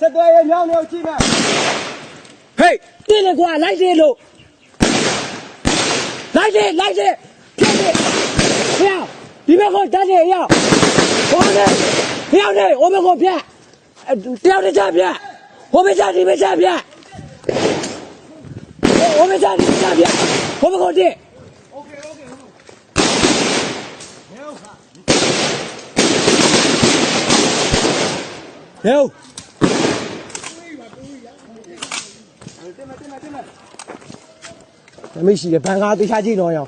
ဆက်သွယ်ရမြောင်းနေကိုကြည့်မယ်ဟေးတင်းလေကွာလိုက်စေလို့လိုက်စေလိုက်စေဖြတ်စေဟေးဒီဘက်ကိုတက်နေရောက်ဟိုနေဟေးနေဟိုဘက်ကိုဖြတ်တယောက်တစ်ချက်ဖြတ်ဟိုဘက်ချက်ဒီဘက်ချက်ဖြတ်ဟိုဘက်ချက်ဒီဘက်ချက်ဖြတ်ဟိုဘက်ကိုတက် ဟဲ့မရှိတယ်ဘန်ကားတရားကြည့်တော့ရော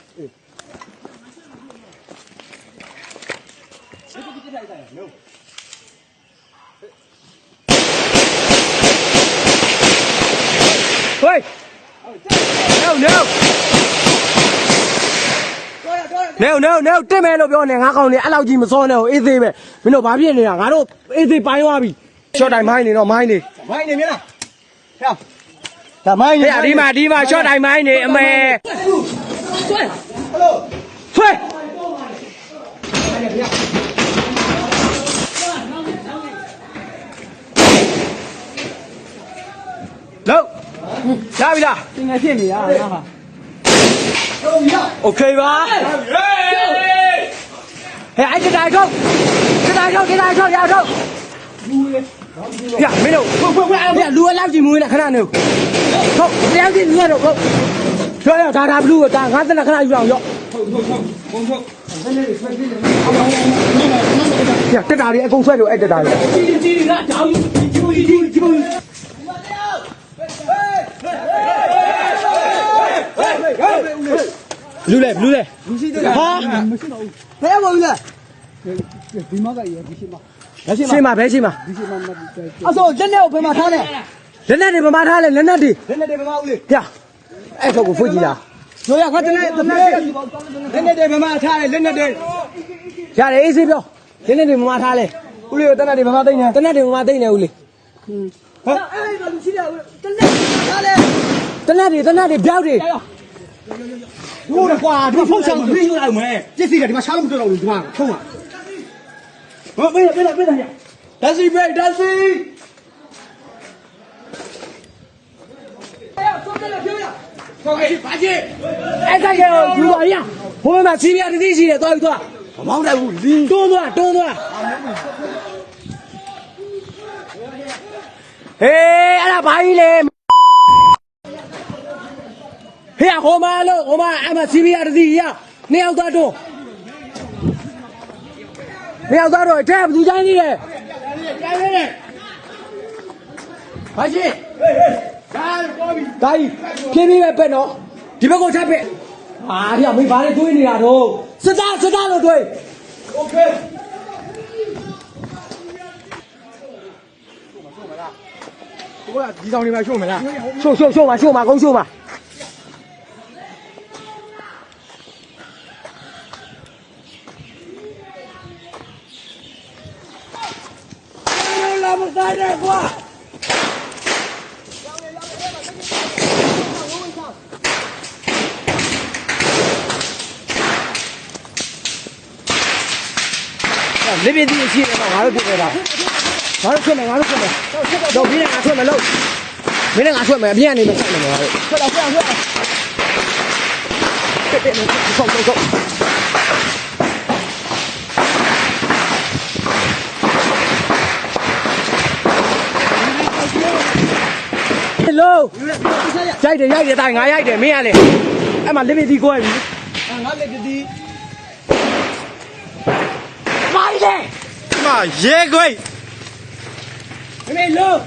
ဟေး no no နေဦးနေဦးနေဦးတင်မယ်လို့ပြောနေငါကောင်နေအဲ့လောက်ကြီးမစောနဲ့ဟိုအေးသေးပဲမင်းတို့ဘာဖြစ်နေတာငါတို့အေးသေးပိုင်းသွားပြီ short time မိုင်းနေတော့မိုင်းနေမိုင်းနေမင်းလားဟဲ့ဒါမိုင်းနေဟဲ့ဒီမှာဒီမှာ short time မိုင်းနေအမေဆွဲဟယ်လိုဆွဲလောက်ရပြီလားတင်ငယ်ဖြစ်နေရတာဟာ မင်းတို့ဖွေးဖွေးဖွေးအဲ့လူအလောက်ကြီးမွေးနေခဏနေထုတ်တရားကြီးလူရတော့ဟုတ်ရောရဒါဒါဘလူးကဒါငါတနခဏယူအောင်ရောရတက်တာတွေအကုန်ဆွဲလို့အဲ့တက်တာတွေကြီးကြီးကတောင်းကြီးကြီးကြီး လူလေလူလေမရှိသေးဟာမရှိတော့ဘူးဘယ်ပေါ်လဲဒီမကရဒီရှိမရှင်းမှာဘဲရှင်းမှာဒီရှိမမအစောလက်နဲ့ဘယ်မှာထားလဲလက်နဲ့တွေမမထားလဲလက်နဲ့တွေလက်နဲ့ဘယ်မှာဦးလေပြအဲ့ထုတ်ကိုဖွင့်ကြည့်လားတို့ရခတ်တဲ့တဲ့လက်နဲ့ဘယ်မှာထားလဲလက်နဲ့တဲ့ရတယ်အေးစေးပြောလက်နဲ့တွေမမထားလဲဦးလေးတက်နဲ့ဘယ်မှာသိနေတနက်တွေမမသိနေဘူးလေဟမ်အဲ့ဒါလူရှိတယ်တက်နဲ့ထားလဲတနက်တွေတနက်တွေပြောက်တွေ တို့ကွာဒီဖုန်းဆောင်ပြီးယူလိုက်မယ်ပြစ်စီကဒီမှာရှားလို့မတော်တော့ဘူးဒီမှာဖုန်းကဟောပေးပေးပေးတယ်ဒါစီပေးဒါစီအဲ့ဒါကြောင့်လူပါရဘိုးမစီးပြတတိရှိတယ်သွားပြီးသွားမမောင်းတယ်ဘူးလင်းတွန်းသွားတွန်းသွားဟေးအဲ့ဒါဘာကြီးလဲ ဟေးဟိုမလို့ဟိုမအမစီးပြတတိရနှစ်ယောက်သွားတွန်းနှစ်ယောက်သွားတော့အဲ့ဘယ်သူကြိုင်းနေလဲကြိုင်းနေတယ်ဘာကြီး ဒါပေါ်ပြီ ဒါကြီးဖြည်းဖြည်းပဲပက်နော်ဒီဘက်ကိုထပ်ပက်ဟာဒီကမင်းဘာလဲတွေးနေတာတော့စစ်သားစစ်သားလို့တွေး โอเค ကိုကဒီဆောင်နေမှာရှို့မလားရှို့ရှို့ရှို့မှာရှို့မှာကုန်းရှို့မှာ လေပြင်းတီးရှိတယ်တော့ငါတို့ပြနေတာငါတို့ထွက်မယ်ငါတို့ထွက်မယ်တော့ပြင်းငါထွက်မယ်လို့မင်းနဲ့ငါထွက်မယ်အပြင်းအနေနဲ့ဆက်နေမှာလို့ဆက်လာဆက်လာတက်တက်နဲ့ဆောက်ဆောက်ဆောက်ဟယ်လိုရိုက်တယ်ရိုက်တယ်တိုင်းငါရိုက်တယ်မင်းကလေအဲ့မှာလေပြင်းတီးကိုရပြီငါလက် nè Mà dễ quay Cái này lơ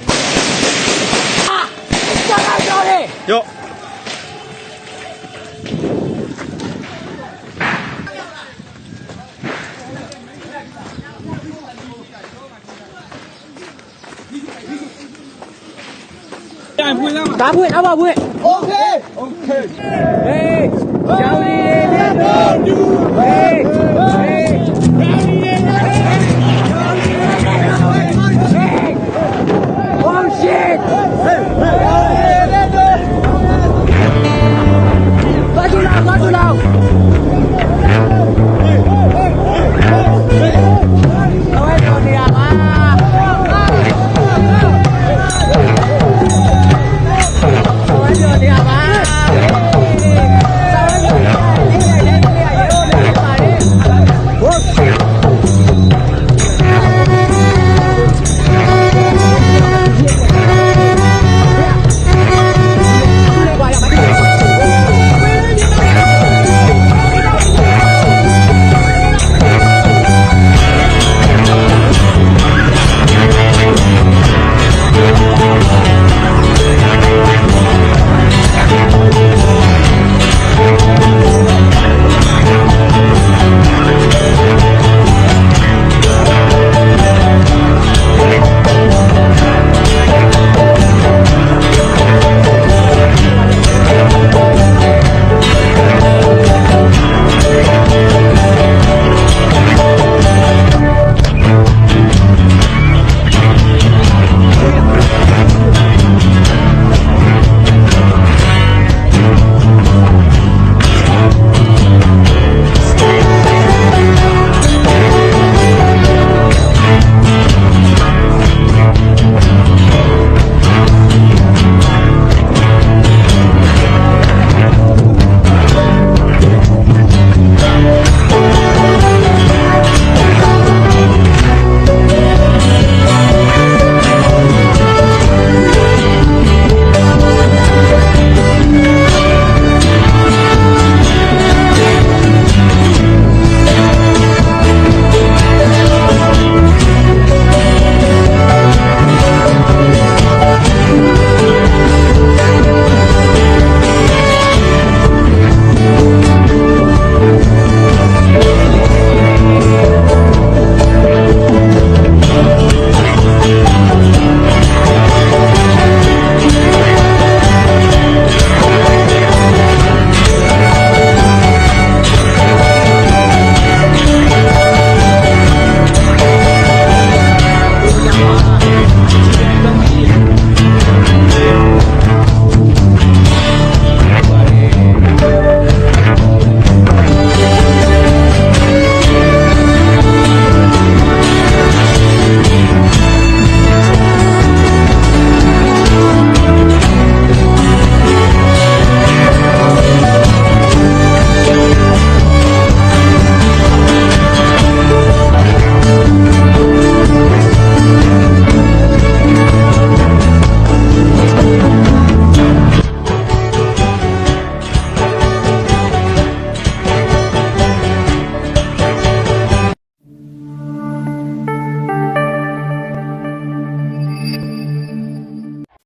À Cho tao cho đi Vô Tá à? bụi, tá vào bụi. Ok. Ok. Hey, chào đi. Hey.